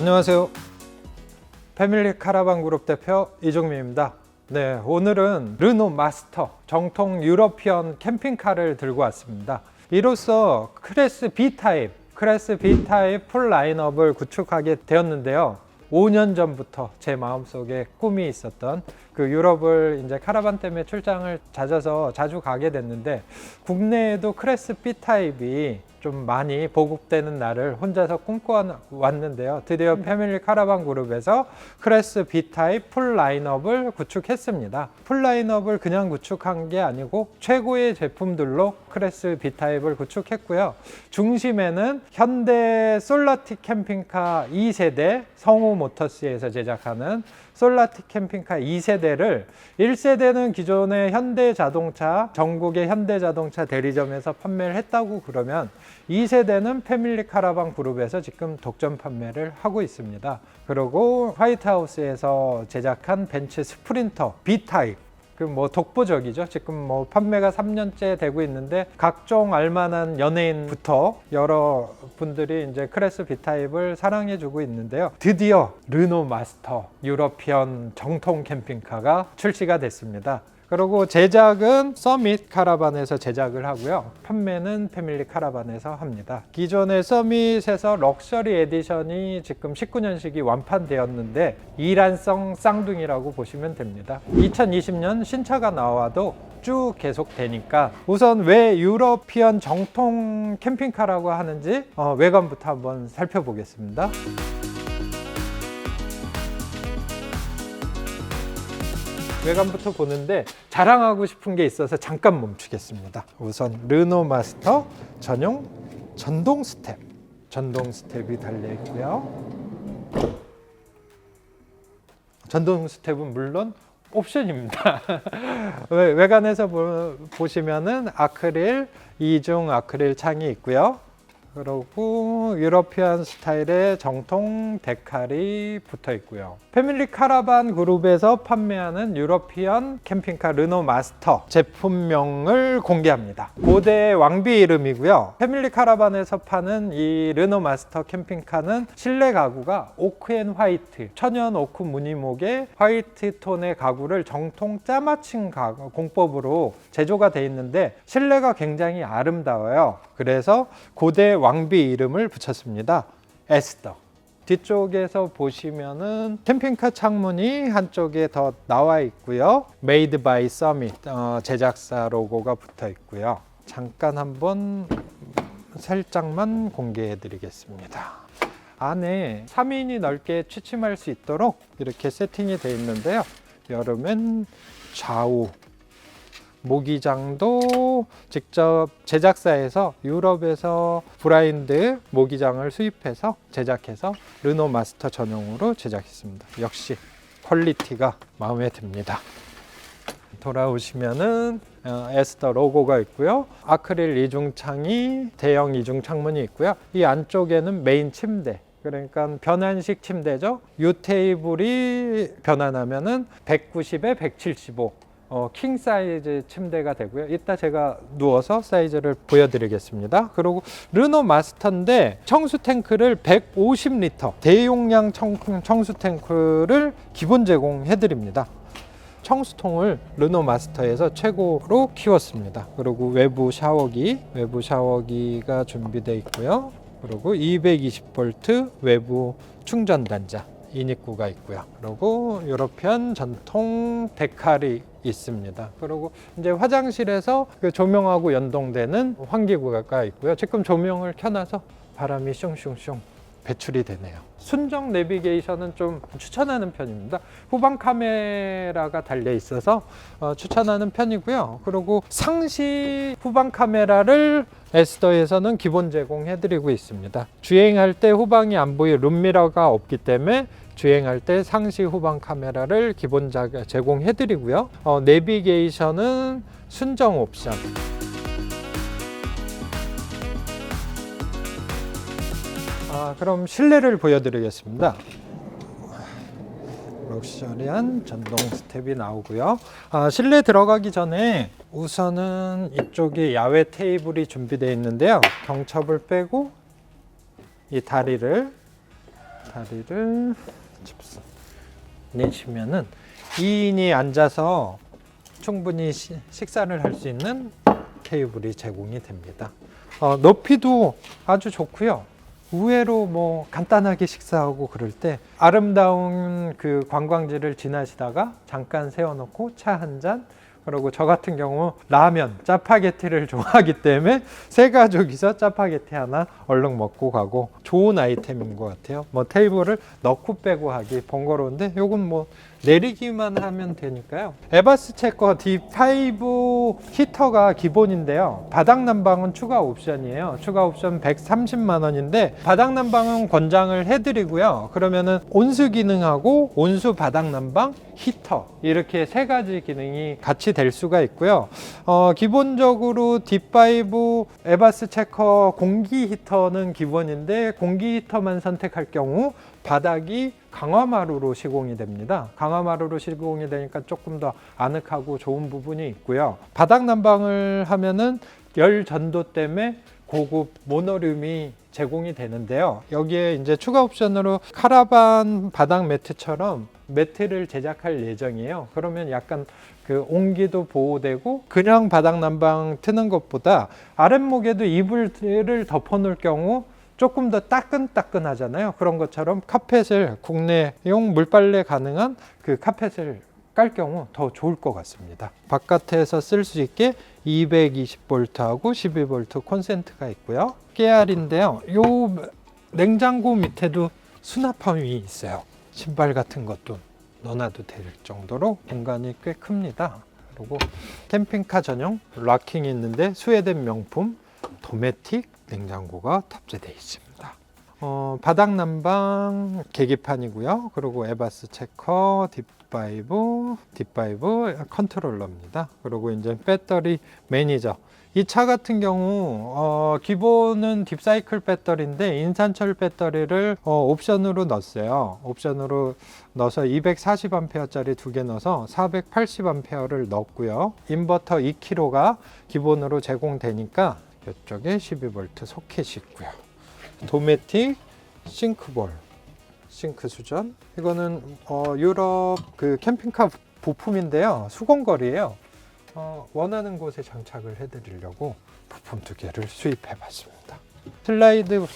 안녕하세요. 패밀리 카라반 그룹 대표 이종민입니다. 네, 오늘은 르노 마스터 정통 유러피언 캠핑카를 들고 왔습니다. 이로써 클래스 B 타입, 클래스 B 타입 풀 라인업을 구축하게 되었는데요. 5년 전부터 제 마음속에 꿈이 있었던 그 유럽을 이제 카라반 때문에 출장을 잦아서 자주 가게 됐는데 국내에도 클래스 B 타입이 좀 많이 보급되는 날을 혼자서 꿈꿔왔는데요. 드디어 패밀리 카라반 그룹에서 클래스 B 타입 풀 라인업을 구축했습니다. 풀 라인업을 그냥 구축한 게 아니고 최고의 제품들로 클래스 B 타입을 구축했고요. 중심에는 현대 솔라틱 캠핑카 2세대 성우 모터스에서 제작하는 솔라틱 캠핑카 2세대를 1세대는 기존의 현대 자동차 전국의 현대 자동차 대리점에서 판매를 했다고 그러면 2세대는 패밀리 카라반 그룹에서 지금 독점 판매를 하고 있습니다. 그리고 화이트하우스에서 제작한 벤츠 스프린터 B 타입 그 뭐 독보적이죠. 지금 뭐 판매가 3년째 되고 있는데 각종 알만한 연예인부터 여러 분들이 이제 크레스 B 타입을 사랑해 주고 있는데요. 드디어 르노 마스터 유러피언 정통 캠핑카가 출시가 됐습니다. 그리고 제작은 서밋 카라반에서 제작을 하고요. 판매는 패밀리 카라반에서 합니다. 기존의 서밋에서 럭셔리 에디션이 지금 19년식이 완판되었는데 이란성 쌍둥이라고 보시면 됩니다. 2020년 신차가 나와도 쭉 계속 되니까 우선 왜 유러피언 정통 캠핑카라고 하는지 어, 외관부터 한번 살펴보겠습니다. 외관부터 보는데 자랑하고 싶은 게 있어서 잠깐 멈추겠습니다. 우선 르노 마스터 전용 전동 스텝, 전동 스텝이 달려 있고요. 전동 스텝은 물론 옵션입니다. 외- 외관에서 보, 보시면은 아크릴 이중 아크릴 창이 있고요. 그리고 유러피안 스타일의 정통 데칼이 붙어 있고요. 패밀리 카라반 그룹에서 판매하는 유러피안 캠핑카 르노 마스터 제품명을 공개합니다. 고대 왕비 이름이고요. 패밀리 카라반에서 파는 이 르노 마스터 캠핑카는 실내 가구가 오크앤 화이트, 천연 오크 무늬목의 화이트 톤의 가구를 정통 짜맞춘 가구, 공법으로 제조가 되어 있는데 실내가 굉장히 아름다워요. 그래서 고대 왕비 이름을 붙였습니다. 에스더. 뒤쪽에서 보시면은 캠핑카 창문이 한쪽에 더 나와 있고요. 메이드 바이 서밋 어, 제작사 로고가 붙어 있고요. 잠깐 한번 살짝만 공개해 드리겠습니다. 안에 3인이 넓게 취침할 수 있도록 이렇게 세팅이 되어 있는데요. 여름엔 좌우 모기장도 직접 제작사에서 유럽에서 브라인드 모기장을 수입해서 제작해서 르노 마스터 전용으로 제작했습니다. 역시 퀄리티가 마음에 듭니다. 돌아오시면은 어, 에스더 로고가 있고요. 아크릴 이중창이 대형 이중 창문이 있고요. 이 안쪽에는 메인 침대 그러니까 변환식 침대죠. 유 테이블이 변환하면은 190에 175 어, 킹 사이즈 침대가 되고요. 이따 제가 누워서 사이즈를 보여드리겠습니다. 그리고 르노 마스터인데 청수 탱크를 150리터 대용량 청, 청수 탱크를 기본 제공해드립니다. 청수통을 르노 마스터에서 최고로 키웠습니다. 그리고 외부 샤워기, 외부 샤워기가 준비되어 있고요. 그리고 220V 외부 충전 단자 인입구가 있고요. 그리고 유러피안 전통 데칼이 있습니다. 그리고 이제 화장실에서 그 조명하고 연동되는 환기구가 있고요. 지금 조명을 켜놔서 바람이 슝슝슝 배출이 되네요. 순정 내비게이션은 좀 추천하는 편입니다. 후방 카메라가 달려 있어서 어, 추천하는 편이고요. 그리고 상시 후방 카메라를 에스더에서는 기본 제공해드리고 있습니다. 주행할 때 후방이 안 보일 룸미러가 없기 때문에 주행할 때 상시 후방 카메라를 기본 자- 제공해드리고요. 어, 내비게이션은 순정 옵션. 아, 그럼 실내를 보여드리겠습니다. 럭셔리한 전동 스텝이 나오고요. 아, 실내 들어가기 전에 우선은 이쪽에 야외 테이블이 준비되어 있는데요. 경첩을 빼고 이 다리를 다리를 집수 내시면은 2인이 앉아서 충분히 시- 식사를 할 수 있는 테이블이 제공이 됩니다. 어, 높이도 아주 좋고요. 의외로 뭐 간단하게 식사하고 그럴 때 아름다운 그 관광지를 지나시다가 잠깐 세워놓고 차 한 잔 그리고 저 같은 경우 라면, 짜파게티를 좋아하기 때문에 세 가족이서 짜파게티 하나 얼른 먹고 가고 좋은 아이템인 것 같아요. 뭐 테이블을 넣고 빼고 하기 번거로운데 요건 뭐 내리기만 하면 되니까요. 에바스 체커 D5 히터가 기본인데요. 바닥 난방은 추가 옵션이에요. 추가 옵션 130만 원인데 바닥 난방은 권장을 해드리고요. 그러면은 온수 기능하고 온수 바닥 난방 히터 이렇게 세 가지 기능이 같이 될 수가 있고요. 어, 기본적으로 D5 에바스 체커 공기 히터는 기본인데 공기 히터만 선택할 경우 바닥이 강화마루로 시공이 됩니다. 강화마루로 시공이 되니까 조금 더 아늑하고 좋은 부분이 있고요. 바닥 난방을 하면은 열 전도 때문에 고급 모노륨이 제공이 되는데요. 여기에 이제 추가 옵션으로 카라반 바닥 매트처럼 매트를 제작할 예정이에요. 그러면 약간 그 온기도 보호되고 그냥 바닥 난방 트는 것보다 아랫목에도 이불을 덮어 놓을 경우 조금 더 따끈따끈하잖아요. 그런 것처럼 카펫을 국내용 물빨래 가능한 그 카펫을 깔 경우 더 좋을 것 같습니다. 바깥에서 쓸 수 있게 220V하고 12V 콘센트가 있고요. 깨알인데요. 요 냉장고 밑에도 수납함이 있어요. 신발 같은 것도 넣어놔도 될 정도로 공간이 꽤 큽니다. 그리고 캠핑카 전용 락킹이 있는데 스웨덴 명품 도메틱 냉장고가 탑재되어 있습니다. 어, 바닥 난방 계기판이고요. 그리고 에바스 체커 딥5 딥5 컨트롤러입니다. 그리고 이제 배터리 매니저. 이 차 같은 경우 어, 기본은 딥사이클 배터리인데 인산철 배터리를 어, 옵션으로 넣었어요. 옵션으로 넣어서 240A짜리 두 개 넣어서 480A를 넣었고요. 인버터 2kg가 기본으로 제공되니까 이쪽에 12V 소켓이 있고요. 도메틱 싱크볼 싱크 수전. 이거는 어, 유럽 그 캠핑카 부품인데요. 수공거리예요. 어, 원하는 곳에 장착을 해드리려고 부품 두 개를 수입해 봤습니다. 슬라이드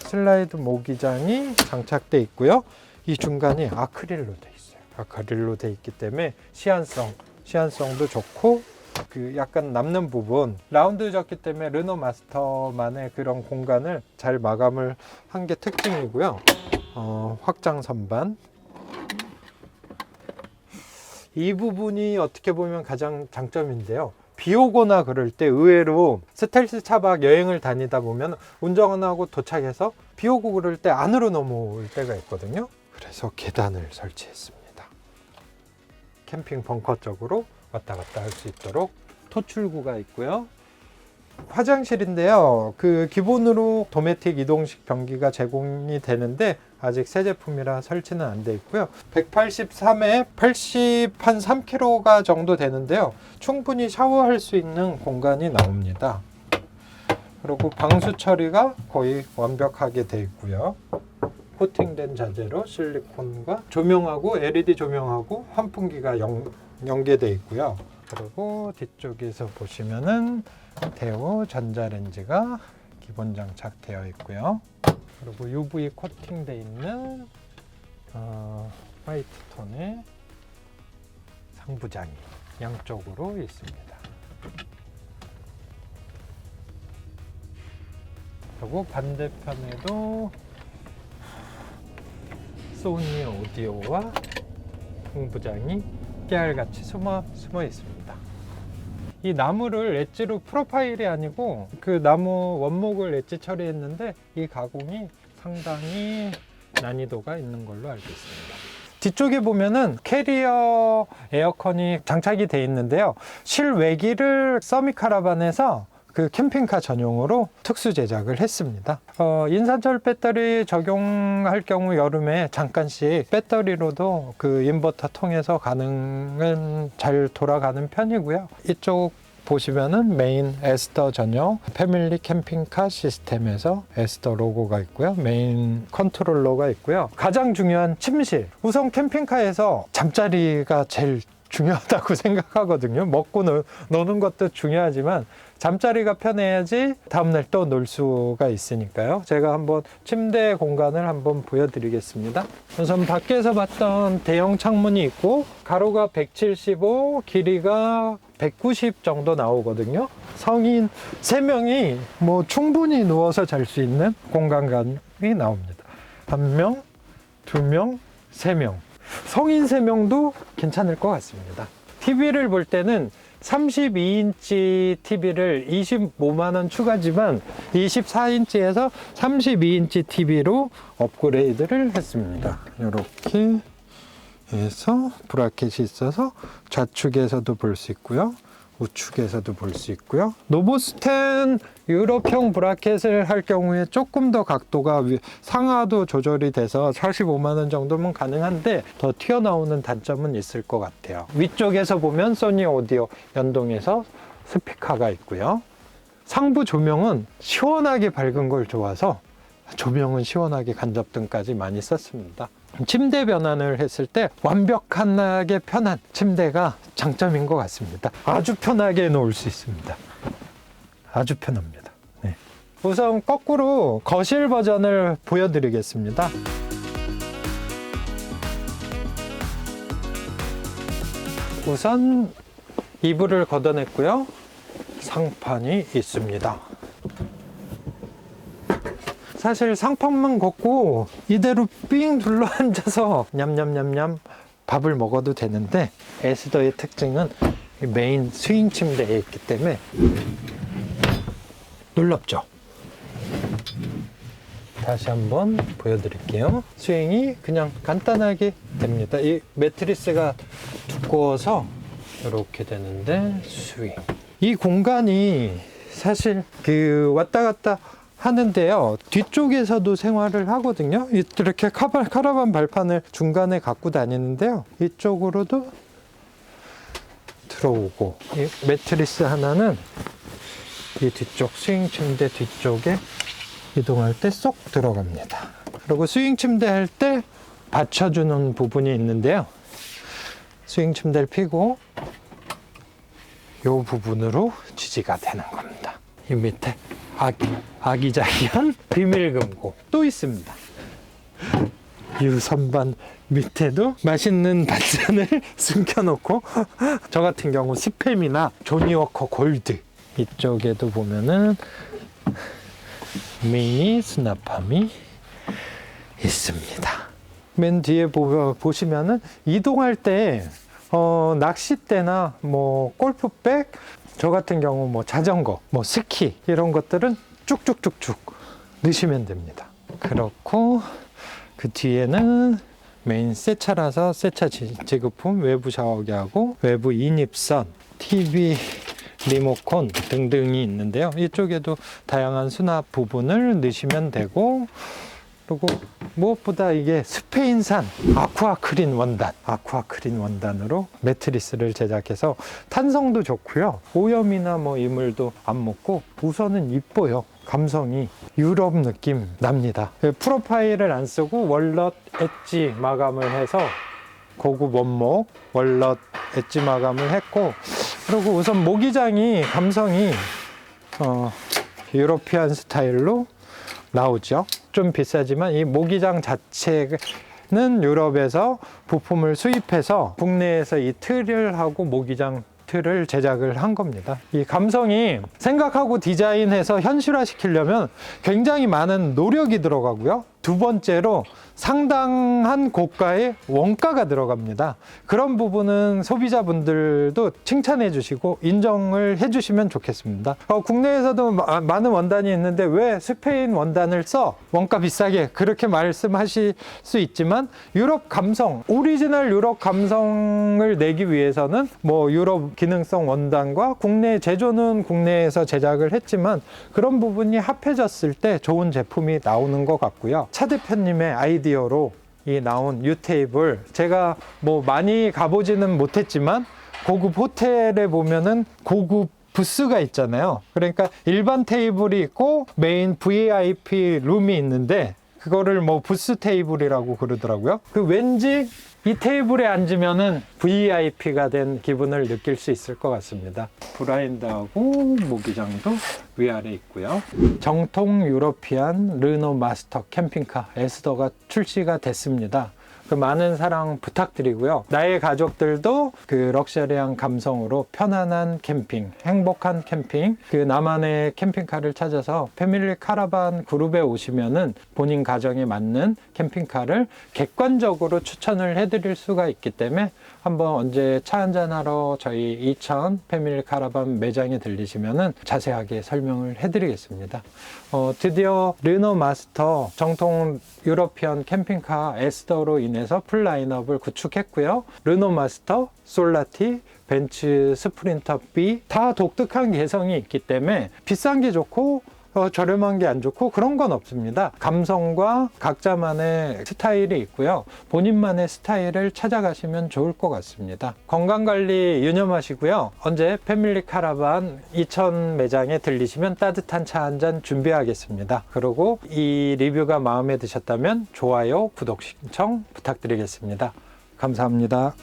슬라이드 모기장이 장착돼 있고요. 이 중간이 아크릴로 돼 있어요. 아크릴로 돼 있기 때문에 시안성 시안성도 좋고 그 약간 남는 부분 라운드졌기 때문에 르노 마스터만의 그런 공간을 잘 마감을 한 게 특징이고요. 어, 확장 선반 이 부분이 어떻게 보면 가장 장점인데요. 비 오거나 그럴 때 의외로 스텔스 차박 여행을 다니다 보면 운전하고 도착해서 비 오고 그럴 때 안으로 넘어올 때가 있거든요. 그래서 계단을 설치했습니다. 캠핑 벙커 쪽으로 왔다 갔다 할 수 있도록 토출구가 있고요. 화장실인데요. 그 기본으로 도메틱 이동식 변기가 제공이 되는데 아직 새 제품이라 설치는 안 돼 있고요. 183에 80 한 3kg가 정도 되는데요. 충분히 샤워할 수 있는 공간이 나옵니다. 그리고 방수 처리가 거의 완벽하게 돼 있고요. 코팅된 자재로 실리콘과 조명하고 LED 조명하고 환풍기가 연, 연계돼 있고요. 그리고 뒤쪽에서 보시면은 대우 전자레인지가 기본 장착되어 있고요. 그리고 UV 코팅돼 있는 어, 화이트 톤의 상부장이 양쪽으로 있습니다. 그리고 반대편에도 소니 오디오와 홍부장이 깨알같이 숨어, 숨어 있습니다. 이 나무를 엣지로 프로파일이 아니고 그 나무 원목을 엣지 처리했는데 이 가공이 상당히 난이도가 있는 걸로 알고 있습니다. 뒤쪽에 보면은 캐리어 에어컨이 장착이 되어 있는데요. 실외기를 서미카라반에서 그 캠핑카 전용으로 특수 제작을 했습니다. 어, 인산철 배터리 적용할 경우 여름에 잠깐씩 배터리로도 그 인버터 통해서 가능은 잘 돌아가는 편이고요. 이쪽 보시면은 메인 에스터 전용 패밀리 캠핑카 시스템에서 에스터 로고가 있고요. 메인 컨트롤러가 있고요. 가장 중요한 침실. 우선 캠핑카에서 잠자리가 제일 중요하다고 생각하거든요. 먹고 노, 노는 것도 중요하지만 잠자리가 편해야지 다음날 또 놀 수가 있으니까요. 제가 한번 침대 공간을 한번 보여드리겠습니다. 우선 밖에서 봤던 대형 창문이 있고 가로가 175, 길이가 190 정도 나오거든요. 성인 3명이 뭐 충분히 누워서 잘 수 있는 공간감이 나옵니다. 한 명, 두 명, 세 명. 성인 3명도 괜찮을 것 같습니다. TV를 볼 때는 32인치 TV를 25만원 추가지만 24인치에서 32인치 TV로 업그레이드를 했습니다. 이렇게 해서 브라켓이 있어서 좌측에서도 볼 수 있고요. 우측에서도 볼 수 있고요. 노보스텐 유럽형 브라켓을 할 경우에 조금 더 각도가 위- 상하도 조절이 돼서 45만 원 정도면 가능한데 더 튀어나오는 단점은 있을 것 같아요. 위쪽에서 보면 소니 오디오 연동해서 스피커가 있고요. 상부 조명은 시원하게 밝은 걸 좋아서 조명은 시원하게 간접등까지 많이 썼습니다. 침대 변환을 했을 때 완벽하게 편한 침대가 장점인 것 같습니다. 아주 편하게 놓을 수 있습니다. 아주 편합니다. 네. 우선 거꾸로 거실 버전을 보여드리겠습니다. 우선 이불을 걷어냈고요. 상판이 있습니다. 사실 상판만 걷고 이대로 삥 둘러 앉아서 냠냠냠냠 밥을 먹어도 되는데 에스더의 특징은 이 메인 스윙 침대에 있기 때문에 놀랍죠. 다시 한번 보여드릴게요. 스윙이 그냥 간단하게 됩니다. 이 매트리스가 두꺼워서 이렇게 되는데 스윙. 이 공간이 사실 그 왔다 갔다 하는데요. 뒤쪽에서도 생활을 하거든요. 이렇게 카바, 카라반 발판을 중간에 갖고 다니는데요. 이쪽으로도 들어오고 이 매트리스 하나는 이 뒤쪽 스윙 침대 뒤쪽에 이동할 때 쏙 들어갑니다. 그리고 스윙 침대 할 때 받쳐주는 부분이 있는데요. 스윙 침대를 피고 이 부분으로 지지가 되는 겁니다. 이 밑에 아기, 아기자기한 비밀금고 또 있습니다. 이 선반 밑에도 맛있는 반찬을 숨겨놓고 저 같은 경우 스팸이나 조니워커 골드 이쪽에도 보면은 미니 수납함이 있습니다. 맨 뒤에 보, 보시면은 이동할 때 어, 낚싯대나 뭐 골프백 저 같은 경우 뭐 자전거, 뭐 스키 이런 것들은 쭉쭉쭉쭉 넣으시면 됩니다. 그렇고 그 뒤에는 메인 세차라서 세차 지- 지급품 외부 샤워기하고 외부 인입선, TV 리모컨 등등이 있는데요. 이쪽에도 다양한 수납 부분을 넣으시면 되고 그리고 무엇보다 이게 스페인산 아쿠아크린 원단, 아쿠아크린 원단으로 매트리스를 제작해서 탄성도 좋고요. 오염이나 뭐 이물도 안 묻고 우선은 이뻐요. 감성이 유럽 느낌 납니다. 그 프로파일을 안 쓰고 월넛 엣지 마감을 해서 고급 원목 월넛 엣지 마감을 했고 그리고 우선 모기장이 감성이 어, 유로피안 스타일로 나오죠. 좀 비싸지만 이 모기장 자체는 유럽에서 부품을 수입해서 국내에서 이 틀을 하고 모기장 틀을 제작을 한 겁니다. 이 감성이 생각하고 디자인해서 현실화 시키려면 굉장히 많은 노력이 들어가고요. 두 번째로 상당한 고가의 원가가 들어갑니다. 그런 부분은 소비자분들도 칭찬해 주시고 인정을 해 주시면 좋겠습니다. 어, 국내에서도 마- 많은 원단이 있는데 왜 스페인 원단을 써? 원가 비싸게 그렇게 말씀하실 수 있지만 유럽 감성, 오리지널 유럽 감성을 내기 위해서는 뭐 유럽 기능성 원단과 국내 제조는 국내에서 제작을 했지만 그런 부분이 합해졌을 때 좋은 제품이 나오는 것 같고요. 차 대표님의 아이디어로 이 나온 U 테이블 제가 뭐 많이 가보지는 못했지만 고급 호텔에 보면은 고급 부스가 있잖아요. 그러니까 일반 테이블이 있고 메인 VIP 룸이 있는데 그거를 뭐 부스 테이블이라고 그러더라고요. 그 왠지 이 테이블에 앉으면은 VIP가 된 기분을 느낄 수 있을 것 같습니다. 브라인드하고 모기장도 위아래 있고요. 정통 유러피안 르노 마스터 캠핑카 에스더가 출시가 됐습니다. 그 많은 사랑 부탁드리고요. 나의 가족들도 그 럭셔리한 감성으로 편안한 캠핑, 행복한 캠핑, 그 나만의 캠핑카를 찾아서 패밀리 카라반 그룹에 오시면은 본인 가정에 맞는 캠핑카를 객관적으로 추천을 해드릴 수가 있기 때문에 한번 언제 차 한잔하러 저희 이천 패밀리 카라반 매장에 들리시면은 자세하게 설명을 해드리겠습니다. 어, 드디어 르노 마스터 정통 유러피언 캠핑카 에스더로 인해서 풀 라인업을 구축했고요. 르노 마스터, 솔라티, 벤츠 스프린터 B 다 독특한 개성이 있기 때문에 비싼 게 좋고 어, 저렴한 게 안 좋고 그런 건 없습니다. 감성과 각자만의 스타일이 있고요. 본인만의 스타일을 찾아가시면 좋을 것 같습니다. 건강관리 유념하시고요. 언제 패밀리 카라반 2000 매장에 들리시면 따뜻한 차 한 잔 준비하겠습니다. 그리고 이 리뷰가 마음에 드셨다면 좋아요, 구독 신청 부탁드리겠습니다. 감사합니다.